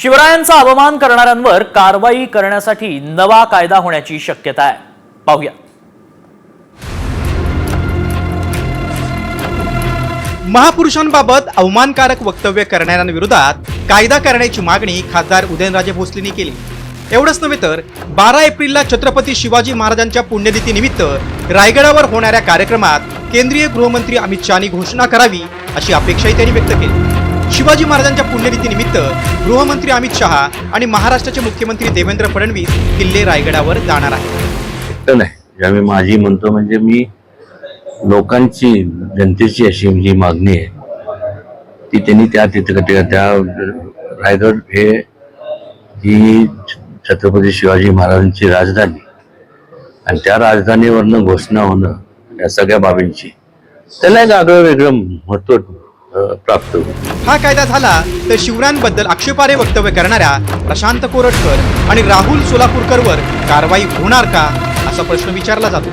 शिवरायांचा अवमान करणाऱ्यांवर कारवाई करण्यासाठी नवा कायदा होण्याची शक्यता आहे. पाहूया. महापुरुषांबाबत अवमानकारक वक्तव्य करणाऱ्यांविरोधात कायदा करण्याची मागणी खासदार उदयनराजे भोसलेंनी केली. एवढंच नव्हे तर बारा एप्रिलला छत्रपती शिवाजी महाराजांच्या पुण्यतिथीनिमित्त रायगडावर होणाऱ्या कार्यक्रमात केंद्रीय गृहमंत्री अमित शहानी घोषणा करावी अशी अपेक्षाही त्यांनी व्यक्त केली. शिवाजी महाराजांच्या पुण्यतिथीनिमित्त गृहमंत्री अमित शहा आणि महाराष्ट्राचे मुख्यमंत्री देवेंद्र फडणवीस किल्ले रायगडावर जाणार आहेत. तर नाही. ज्यावेळी माझी म्हणतो म्हणजे मी लोकांची जनतेची अशी जी मागणी आहे ती त्यांनी त्या तिथे त्या त्या रायगड हे ही छत्रपती शिवाजी महाराजांची राजधानी आणि त्या राजधानीवरनं घोषणा होणं या सगळ्या बाबींची. त्याला एक आगळं वेगळं महत्त्व प्राप्त होईल. हा कायदा झाला तर शिवरायांबद्दल आक्षेपार्ह वक्तव्य करणाऱ्या प्रशांत कोरटकर आणि राहुल सोलापूरकरवर कारवाई होणार का असा प्रश्न विचारला जातो.